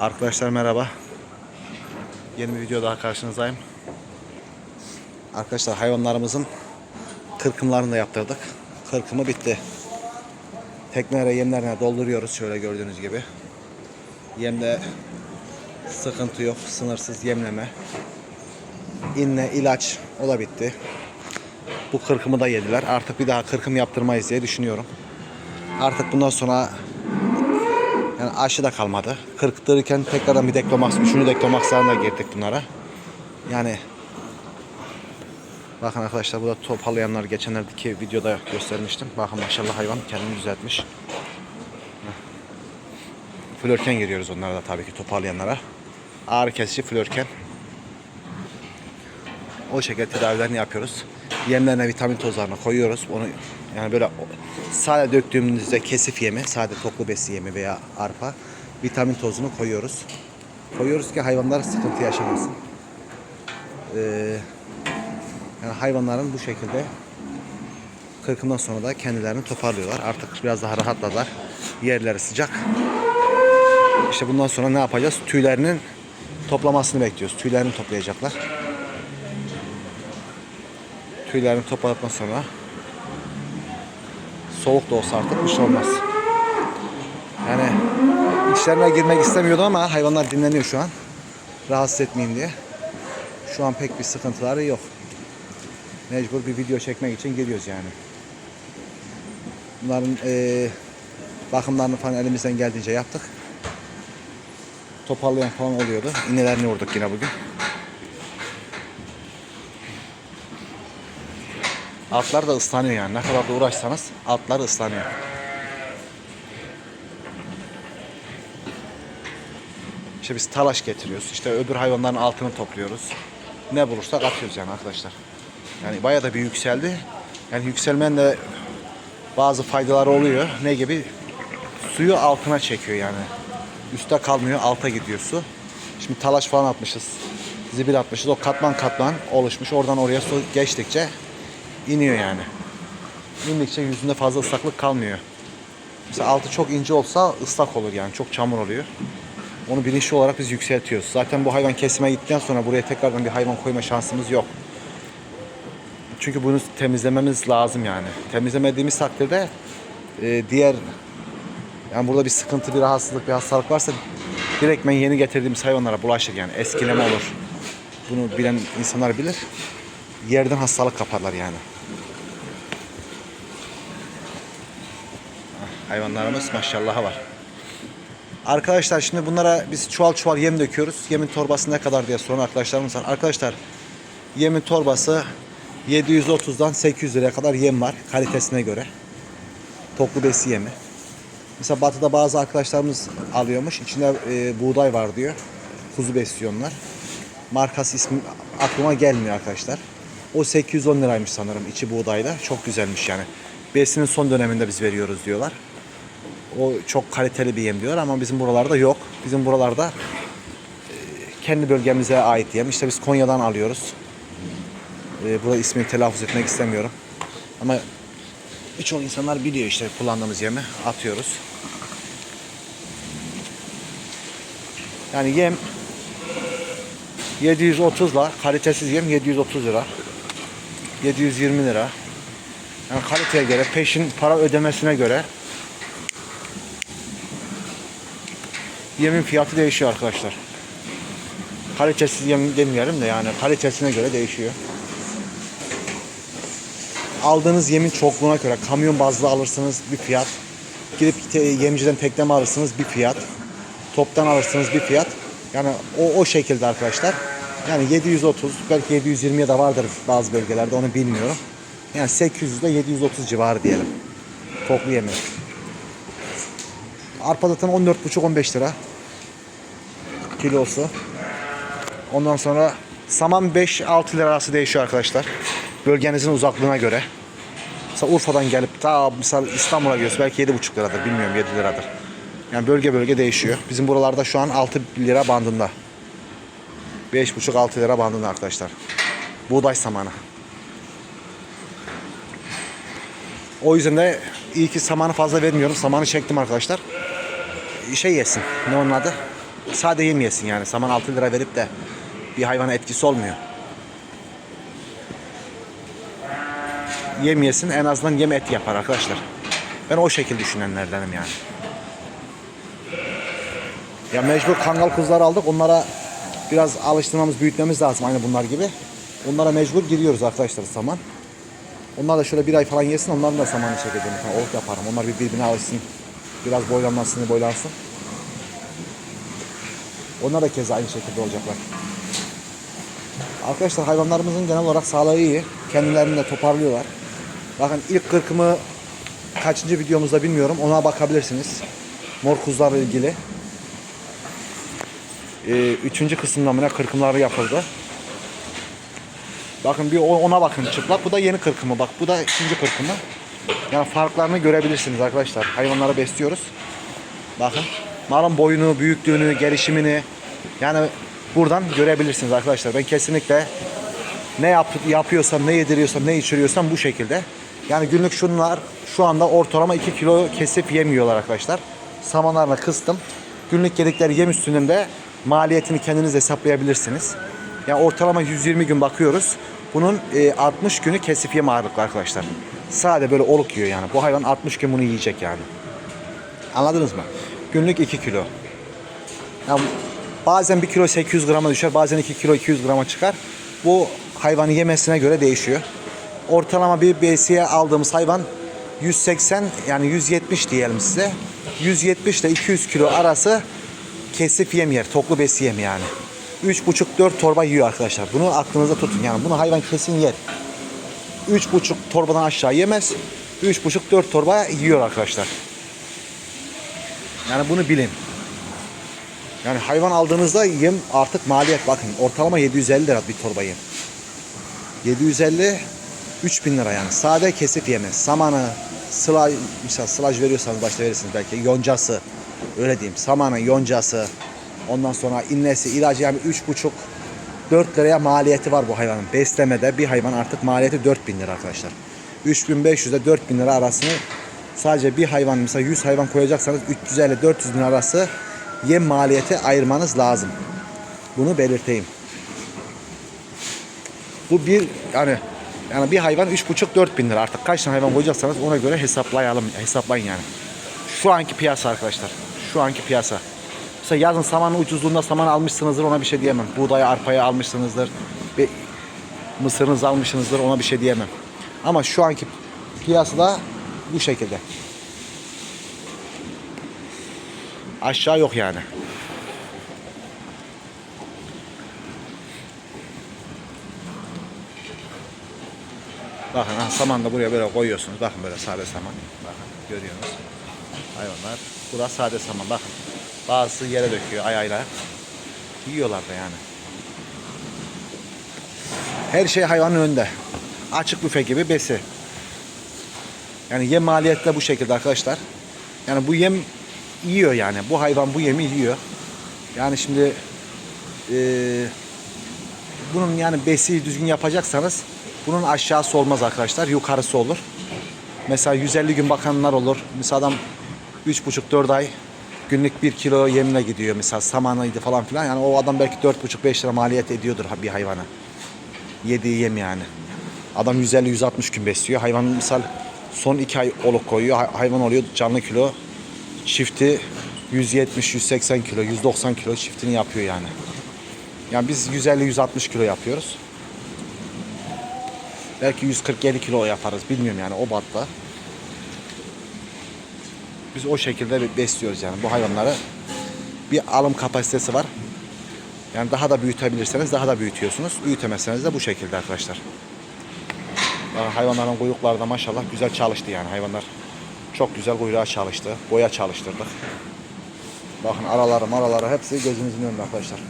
Arkadaşlar merhaba. Yeni bir video daha karşınızdayım. Arkadaşlar hayvanlarımızın kırkımlarını da yaptırdık. Kırkımı bitti. Teknelere yemlerine dolduruyoruz şöyle gördüğünüz gibi. Yemde sıkıntı yok. Sınırsız yemleme. İnne, ilaç o da bitti. Bu kırkımı da yediler. Artık bir daha kırkım yaptırmayız diye düşünüyorum. Artık bundan sonra aşı da kalmadı. Kırktırırken tekrardan bir deklomax, üçüncü deklomaxlarına girdik bunlara. Yani bakın arkadaşlar bu da toparlayanlar geçenlerdeki videoda göstermiştim. Bakın maşallah hayvan kendini düzeltmiş. Flörken giriyoruz onlara da tabii ki toparlayanlara. Ağrı kesici flörken. O şekilde tedavilerini yapıyoruz. Yemlerine vitamin tozlarını koyuyoruz. Onu yani böyle sade döktüğümüzde kesif yemi, sade toklu besi yemi veya arpa vitamin tozunu koyuyoruz. Koyuyoruz ki hayvanlar sıkıntı yaşamasın. Ee, yani hayvanların bu şekilde kırkımdan sonra da kendilerini toparlıyorlar. Artık biraz daha rahatladılar. Yerleri sıcak. İşte bundan sonra ne yapacağız? Tüylerinin toplamasını bekliyoruz. Tüylerini toplayacaklar. Tüylerini topladıktan sonra soğuk da olsa artık bir şey olmaz. Yani içlerine girmek istemiyordum ama hayvanlar dinleniyor şu an. Rahatsız etmeyeyim diye. Şu an pek bir sıkıntıları yok. Mecbur bir video çekmek için geliyoruz yani. Bunların eee bakımlarını falan elimizden geldiğince yaptık. Toparlayan falan oluyordu. İğnelerini vurduk yine bugün. Altlar da ıslanıyor yani. Ne kadar da uğraşsanız altlar ıslanıyor. İşte biz talaş getiriyoruz. İşte öbür hayvanların altını topluyoruz. Ne bulursak atıyoruz yani arkadaşlar. Yani bayağı da bir yükseldi. Yani yükselmenin de bazı faydaları oluyor. Ne gibi? Suyu altına çekiyor yani. Üste kalmıyor, alta gidiyor su. Şimdi talaş falan atmışız. Zibil atmışız. O katman katman oluşmuş. Oradan oraya su geçtikçe iniyor yani. İndikçe yüzünde fazla ıslaklık kalmıyor. Mesela altı çok ince olsa ıslak olur yani. Çok çamur oluyor. Onu bilinçli olarak biz yükseltiyoruz. Zaten bu hayvan kesime gittikten sonra buraya tekrardan bir hayvan koyma şansımız yok. Çünkü bunu temizlememiz lazım yani. Temizlemediğimiz takdirde e, diğer yani burada bir sıkıntı, bir rahatsızlık, bir hastalık varsa direktmen yeni getirdiğimiz hayvanlara bulaşır yani. Eskileme olur. Bunu bilen insanlar bilir. Yerden hastalık kaparlar yani. Hayvanlarımız maşallah var. Arkadaşlar şimdi bunlara biz çuval çuval yem döküyoruz. Yemin torbası ne kadar diye soran arkadaşlarımız var. Arkadaşlar yemin torbası 730'dan 800 liraya kadar yem var kalitesine göre. Toplu besi yemi. Mesela batıda bazı arkadaşlarımız alıyormuş. İçinde e, buğday var diyor. Kuzu besliyorlar. Markası ismi aklıma gelmiyor arkadaşlar. O 810 liraymış sanırım içi buğdayla. Çok güzelmiş yani. Besinin son döneminde biz veriyoruz diyorlar. O çok kaliteli bir yem diyor ama bizim buralarda yok. Bizim buralarda e, kendi bölgemize ait yem. İşte biz Konya'dan alıyoruz. E, burada ismini telaffuz etmek istemiyorum. Ama birçok insanlar biliyor işte kullandığımız yemi atıyoruz. Yani yem 730 la kalitesiz yem 730 lira. 720 lira. Yani kaliteye göre, peşin para ödemesine göre yemin fiyatı değişiyor arkadaşlar. Kalitesiz yem demeyelim de yani kalitesine göre değişiyor. Aldığınız yemin çokluğuna göre kamyon bazlı alırsınız bir fiyat. Gidip yemciden tekleme alırsınız bir fiyat. Toptan alırsınız bir fiyat. Yani o, o şekilde arkadaşlar. Yani 730 belki 720'ye de vardır bazı bölgelerde onu bilmiyorum. Yani 800 ile 730 civarı diyelim. Toplu yemin. Arpa zaten 14,5-15 lira kilosu. Ondan sonra saman 5-6 lira arası değişiyor arkadaşlar. Bölgenizin uzaklığına göre. Mesela Urfa'dan gelip ta mesela İstanbul'a gidiyoruz belki 7,5 liradır bilmiyorum 7 liradır. Yani bölge bölge değişiyor. Bizim buralarda şu an 6 lira bandında. 5,5-6 lira bandında arkadaşlar. Buğday samanı. O yüzden de iyi ki samanı fazla vermiyorum. Samanı çektim arkadaşlar. Şey yesin. Ne onun adı? Sade yem yesin yani. Saman 6 lira verip de bir hayvana etkisi olmuyor. Yem yesin en azından yem et yapar arkadaşlar. Ben o şekilde düşünenlerdenim yani. Ya mecbur kangal kuzular aldık. Onlara biraz alıştırmamız, büyütmemiz lazım aynı bunlar gibi. Onlara mecbur giriyoruz arkadaşlar saman. Onlar da şöyle bir ay falan yesin. Onların da samanı çekeceğim. Tane oluk yaparım. Onlar bir birbirine alışsın. Biraz boylanmasını boylansın. Onlar da keza aynı şekilde olacaklar. Arkadaşlar hayvanlarımızın genel olarak sağlığı iyi. Kendilerini de toparlıyorlar. Bakın ilk kırkımı kaçıncı videomuzda bilmiyorum. Ona bakabilirsiniz. Mor kuzularla ilgili. Ee, üçüncü kısımda mı ne kırkımları yapıldı. Bakın bir ona bakın çıplak. Bu da yeni kırkımı. Bak bu da ikinci kırkımı. Yani farklarını görebilirsiniz arkadaşlar. Hayvanları besliyoruz. Bakın. Malın boyunu, büyüklüğünü, gelişimini yani buradan görebilirsiniz arkadaşlar. Ben kesinlikle ne yap, yapıyorsam, ne yediriyorsam, ne içiriyorsam bu şekilde. Yani günlük şunlar şu anda ortalama 2 kilo kesip yemiyorlar arkadaşlar. Samanlarla kıstım. Günlük yedikleri yem üstünün de maliyetini kendiniz hesaplayabilirsiniz. Yani ortalama 120 gün bakıyoruz. Bunun e, 60 günü kesip yem ağırlıklı arkadaşlar. Sade böyle oluk yiyor yani. Bu hayvan 60 gün bunu yiyecek yani. Anladınız mı? Günlük 2 kilo. Yani bazen 1 kilo 800 grama düşer, bazen 2 kilo 200 grama çıkar. Bu hayvanı yemesine göre değişiyor. Ortalama bir besiye aldığımız hayvan 180 yani 170 diyelim size. 170 ile 200 kilo arası kesip yem yer, toklu besi yem yani. 3,5-4 torba yiyor arkadaşlar. Bunu aklınızda tutun yani. Bunu hayvan kesin yer. 3,5 torbadan aşağı yemez. 3,5-4 torba yiyor arkadaşlar. Yani bunu bilin. Yani hayvan aldığınızda yem artık maliyet bakın ortalama 750 lira bir torba yem. 750 3000 lira yani. Sade kesip yeme. Samanı, sıla, mesela sılaj veriyorsanız başta verirsiniz belki. Yoncası, öyle diyeyim. Samanı, yoncası, ondan sonra innesi, ilacı yani 3,5 4 liraya maliyeti var bu hayvanın. Beslemede bir hayvan artık maliyeti 4000 lira arkadaşlar. 3500 ile 4000 lira arasını sadece bir hayvan mesela 100 hayvan koyacaksanız 350 400 bin arası yem maliyeti ayırmanız lazım. Bunu belirteyim. Bu bir yani yani bir hayvan 3,5-4 bin lira artık kaç tane hayvan koyacaksanız ona göre hesaplayalım hesaplayın yani. Şu anki piyasa arkadaşlar. Şu anki piyasa. Mesela yazın samanın ucuzluğunda saman almışsınızdır ona bir şey diyemem. Buğdayı arpaya almışsınızdır. Ve mısırınızı almışsınızdır ona bir şey diyemem. Ama şu anki piyasada bu şekilde. Aşağı yok yani. Bakın ha, saman da buraya böyle koyuyorsunuz. Bakın böyle sade saman. Bakın görüyorsunuz. Hayvanlar. Burası sade saman. Bakın. Bazısı yere döküyor ayağıyla. Yiyorlar da yani. Her şey hayvanın önünde. Açık büfe gibi besi. Yani yem maliyeti de bu şekilde arkadaşlar. Yani bu yem yiyor yani. Bu hayvan bu yemi yiyor. Yani şimdi eee, bunun yani besi düzgün yapacaksanız bunun aşağısı olmaz arkadaşlar. Yukarısı olur. Mesela 150 gün bakanlar olur. Mesela adam 3,5-4 ay günlük 1 kilo yemine gidiyor. Mesela samanıydı falan filan. Yani o adam belki 4,5-5 lira maliyet ediyordur bir hayvana. Yediği yem yani. Adam 150-160 gün besliyor. Hayvan misal son 2 ay oluk koyuyor. Hay- Hayvan oluyor canlı kilo. Çifti 170-180 kilo, 190 kilo çiftini yapıyor yani. Yani biz 150-160 kilo yapıyoruz. Belki 147 kilo yaparız bilmiyorum yani o batta. Biz o şekilde be- besliyoruz yani bu hayvanları. Bir alım kapasitesi var. Yani daha da büyütebilirseniz daha da büyütüyorsunuz. Büyütemezseniz de bu şekilde arkadaşlar. Hayvanların kuyrukları da maşallah güzel çalıştı yani hayvanlar. Çok güzel kuyruğa çalıştı. Boya çalıştırdık. Bakın araları maraları hepsi gözünüzün önünde arkadaşlar.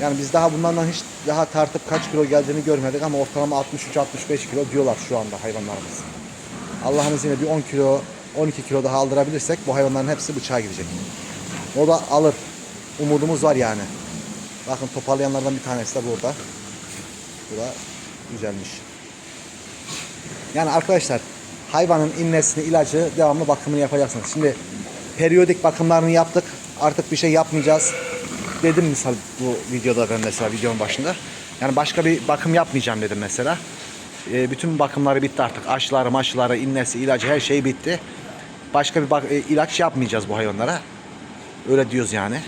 Yani biz daha bunlardan hiç daha tartıp kaç kilo geldiğini görmedik ama ortalama 63-65 kilo diyorlar şu anda hayvanlarımız. Allah'ın izniyle bir 10 kilo 12 kilo daha aldırabilirsek bu hayvanların hepsi bıçağa girecek. O da alır. Umudumuz var yani. Bakın toparlayanlardan bir tanesi de burada. Bu güzelmiş. Yani arkadaşlar hayvanın innesini, ilacı devamlı bakımını yapacaksınız. Şimdi periyodik bakımlarını yaptık. Artık bir şey yapmayacağız. Dedim misal bu videoda ben mesela videonun başında. Yani başka bir bakım yapmayacağım dedim mesela. E, bütün bakımları bitti artık. Aşıları, maşıları, innesi, ilacı her şey bitti. Başka bir bak- e, ilaç yapmayacağız bu hayvanlara. Öyle diyoruz yani.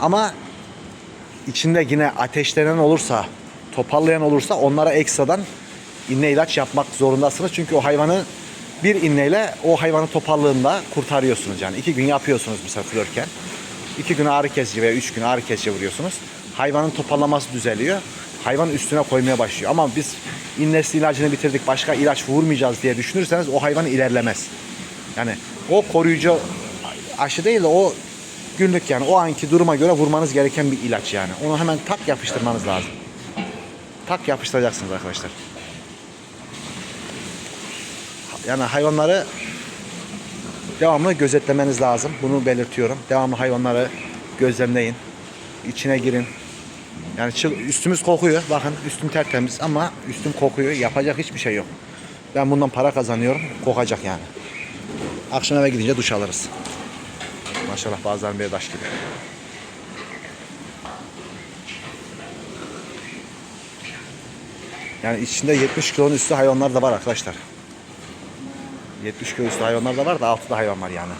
Ama içinde yine ateşlenen olursa, toparlayan olursa onlara ekstradan inne ilaç yapmak zorundasınız. Çünkü o hayvanı bir inneyle o hayvanın toparlığında kurtarıyorsunuz yani. iki gün yapıyorsunuz mesela flörken. İki gün ağrı kesici veya üç gün ağrı kesici vuruyorsunuz. Hayvanın toparlaması düzeliyor. Hayvan üstüne koymaya başlıyor. Ama biz innesi ilacını bitirdik başka ilaç vurmayacağız diye düşünürseniz o hayvan ilerlemez. Yani o koruyucu aşı değil de o günlük yani o anki duruma göre vurmanız gereken bir ilaç yani. Onu hemen tak yapıştırmanız lazım. Tak yapıştıracaksınız arkadaşlar. Yani hayvanları devamlı gözetlemeniz lazım. Bunu belirtiyorum. Devamlı hayvanları gözlemleyin. İçine girin. Yani üstümüz kokuyor. Bakın üstüm tertemiz ama üstüm kokuyor. Yapacak hiçbir şey yok. Ben bundan para kazanıyorum. Kokacak yani. Akşam eve gidince duş alırız. Maşallah bazen bir taş gibi. Yani içinde 70 kilonun üstü hayvanlar da var arkadaşlar. 70 kilo üstü hayvanlar da var da altıda hayvan var yani.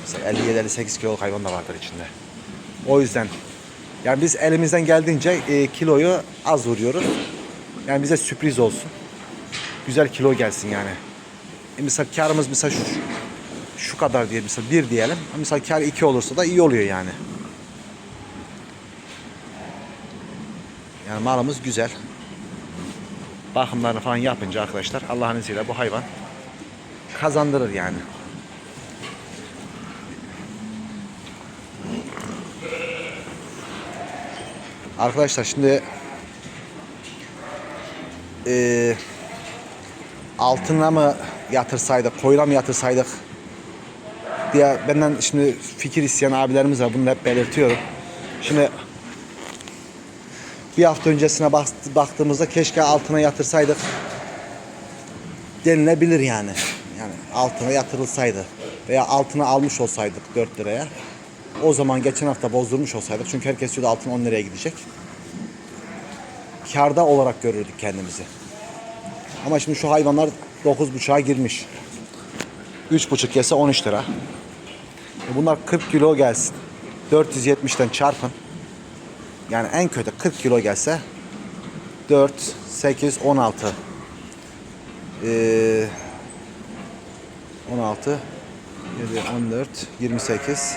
Mesela 57-58 kiloluk hayvan da vardır içinde. O yüzden yani biz elimizden geldiğince e, kiloyu az vuruyoruz. Yani bize sürpriz olsun. Güzel kilo gelsin yani. E, mesela karımız mesela şu, şu kadar diye mesela bir diyelim. Mesela kar iki olursa da iyi oluyor yani. Yani malımız güzel. Bakımlarını falan yapınca arkadaşlar Allah'ın izniyle bu hayvan kazandırır yani. Arkadaşlar şimdi eee altına mı yatırsaydık, koyuna mı yatırsaydık diye benden şimdi fikir isteyen abilerimiz var. Bunu hep belirtiyorum. Şimdi bir hafta öncesine baktığımızda keşke altına yatırsaydık denilebilir yani. Yani altına yatırılsaydı veya altına almış olsaydık 4 liraya. O zaman geçen hafta bozdurmuş olsaydık çünkü herkes diyordu altın 10 liraya gidecek. Karda olarak görürdük kendimizi. Ama şimdi şu hayvanlar 9.5'a girmiş. 3.5 yese 13 lira. E Bunlar 40 kilo gelsin. 470'ten çarpın. Yani en kötü 40 kilo gelse 4, 8, 16. Ee, 16, 7, 14, 28,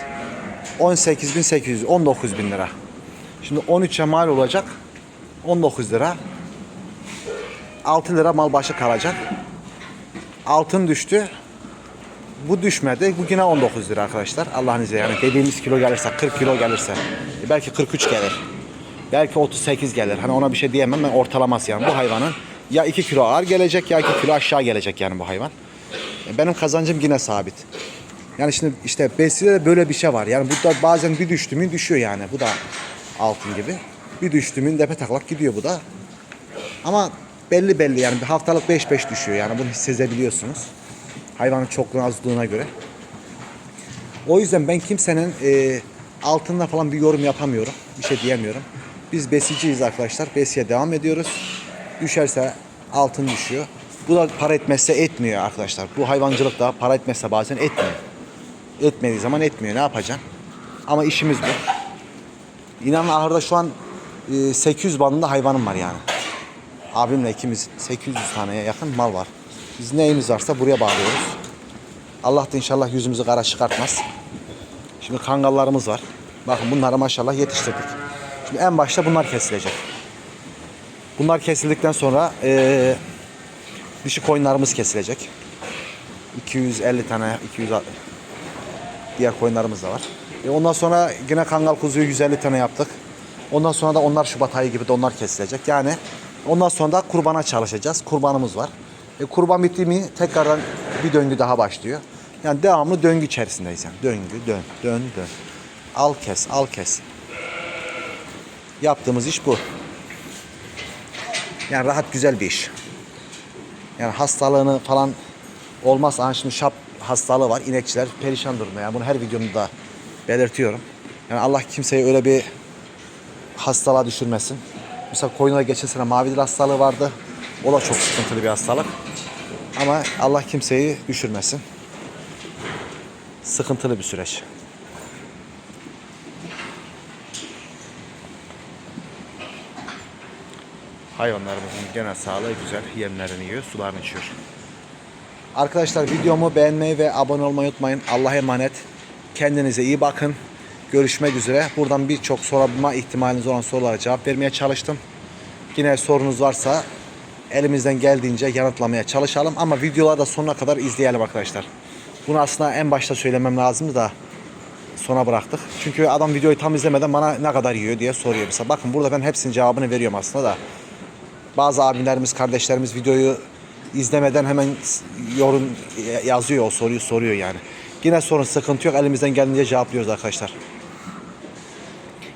18.800, 19.000 lira. Şimdi 13'e mal olacak 19 lira. 6 lira mal başı kalacak. Altın düştü. Bu düşmedi. Bu yine 19 lira arkadaşlar. Allah'ın izniyle yani dediğimiz kilo gelirse 40 kilo gelirse e belki 43 gelir. Belki 38 gelir. Hani ona bir şey diyemem ben ortalaması yani bu hayvanın ya 2 kilo ağır gelecek ya 2 kilo aşağı gelecek yani bu hayvan. E Benim kazancım yine sabit. Yani şimdi işte beside de böyle bir şey var. Yani burada bazen bir düştü mü düşüyor yani. Bu da altın gibi. Bir düştü mü depe taklak gidiyor bu da. Ama belli belli yani bir haftalık 5-5 düşüyor yani bunu hissedebiliyorsunuz. Hayvanın çokluğuna azlığına göre. O yüzden ben kimsenin e, altında falan bir yorum yapamıyorum. Bir şey diyemiyorum. Biz besiciyiz arkadaşlar. Besiye devam ediyoruz. Düşerse altın düşüyor. Bu da para etmezse etmiyor arkadaşlar. Bu hayvancılık da para etmezse bazen etmiyor. Etmediği zaman etmiyor. Ne yapacaksın? Ama işimiz bu. İnanın ahırda şu an e, 800 bandında hayvanım var yani. Abimle ikimiz 800 taneye yakın mal var. Biz neyimiz varsa buraya bağlıyoruz. Allah da inşallah yüzümüzü kara çıkartmaz. Şimdi kangallarımız var. Bakın bunları maşallah yetiştirdik. Şimdi en başta bunlar kesilecek. Bunlar kesildikten sonra eee dişi koyunlarımız kesilecek. 250 tane, 200 diğer koyunlarımız da var. E ondan sonra yine kangal kuzuyu 150 tane yaptık. Ondan sonra da onlar Şubat ayı gibi de onlar kesilecek. Yani ondan sonra da kurbana çalışacağız. Kurbanımız var. E kurban bitti mi tekrardan bir döngü daha başlıyor. Yani devamlı döngü içerisindeyiz yani. Döngü, dön, dön, dön. Al kes, al kes. Yaptığımız iş bu. Yani rahat güzel bir iş. Yani hastalığını falan olmaz. Hani şimdi şap hastalığı var. İnekçiler perişan durumda. Yani bunu her videomda belirtiyorum. Yani Allah kimseyi öyle bir hastalığa düşürmesin. Mesela koyunlara geçen sene mavi dil hastalığı vardı. O da çok sıkıntılı bir hastalık. Ama Allah kimseyi düşürmesin. Sıkıntılı bir süreç. Hayvanlarımızın genel sağlığı güzel. Yemlerini yiyor, sularını içiyor. Arkadaşlar videomu beğenmeyi ve abone olmayı unutmayın. Allah'a emanet. Kendinize iyi bakın. Görüşmek üzere. Buradan birçok sorma ihtimaliniz olan sorulara cevap vermeye çalıştım. Yine sorunuz varsa elimizden geldiğince yanıtlamaya çalışalım. Ama videoları da sonuna kadar izleyelim arkadaşlar. Bunu aslında en başta söylemem lazımdı da sona bıraktık. Çünkü adam videoyu tam izlemeden bana ne kadar yiyor diye soruyor mesela. Bakın burada ben hepsinin cevabını veriyorum aslında da. Bazı abilerimiz, kardeşlerimiz videoyu izlemeden hemen yorum yazıyor, o soruyu soruyor yani. Yine sorun sıkıntı yok. Elimizden geldiğince cevaplıyoruz arkadaşlar.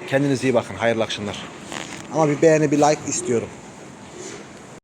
Kendinize iyi bakın. Hayırlı akşamlar. Ama bir beğeni, bir like istiyorum.